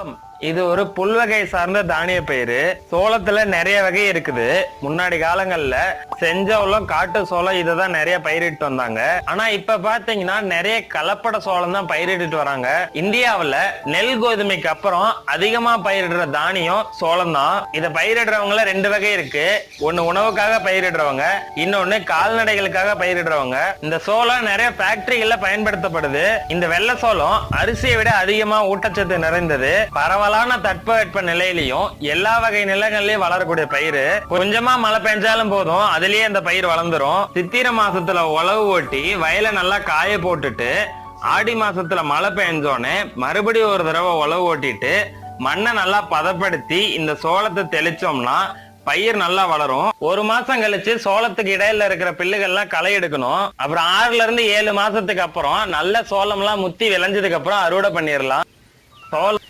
சோளம் இது ஒரு புல்வகை சார்ந்த தானிய பயிறு. சோளத்துல நிறைய வகை இருக்குது. முன்னாடி காலங்கள்ல செஞ்சோளம் காட்டு சோளம் இதை தான் நிறைய பயிரிட்டு வந்தாங்க. ஆனா இப்ப பாத்தீங்கன்னா நிறைய கலப்பட சோளம் தான் பயிரிட்டு வராங்க. இந்தியாவுல நெல் கோதுமைக்கு அப்புறம் அதிகமா பயிரிடுற தானியம் சோளம் தான். இதை பயிரிடுறவங்கள ரெண்டு வகை இருக்கு. ஒன்னு உணவுக்காக பயிரிடுறவங்க இன்னொன்னு கால்நடைகளுக்காக பயிரிடுறவங்க. இந்த சோளம் நிறைய ஃபேக்டரிகள்ல பயன்படுத்தப்படுது. இந்த வெள்ளை சோளம் அரிசியை விட அதிகமா ஊட்டச்சத்து நிறைந்தது. பரவலான தட்பவெட்ப நிலையிலையும் எல்லா வகை நிலங்கள்லயும் வளரக்கூடிய பயிர் கொஞ்சமா மழை பெஞ்சாலும் போதும் அதுலயே அந்த பயிர் வளர்ந்துரும். சித்திரை மாசத்துல உழவு ஓட்டி வயலை நல்லா காய போட்டுட்டு ஆடி மாசத்துல மழை பெஞ்சோடனே மறுபடியும் ஒரு தடவை உழவு ஓட்டிட்டு மண்ணை நல்லா பதப்படுத்தி இந்த சோளத்தை தெளிச்சோம்னா பயிர் நல்லா வளரும். ஒரு மாசம் கழிச்சு சோளத்துக்கு இடையில இருக்கிற பில்லுகள்லாம் களை எடுக்கணும். அப்புறம் ஆறுல இருந்து ஏழு மாசத்துக்கு அப்புறம் நல்ல சோளம்லாம் முத்தி விளைஞ்சதுக்கு அப்புறம் அறுவடை பண்ணிடலாம் சோளம்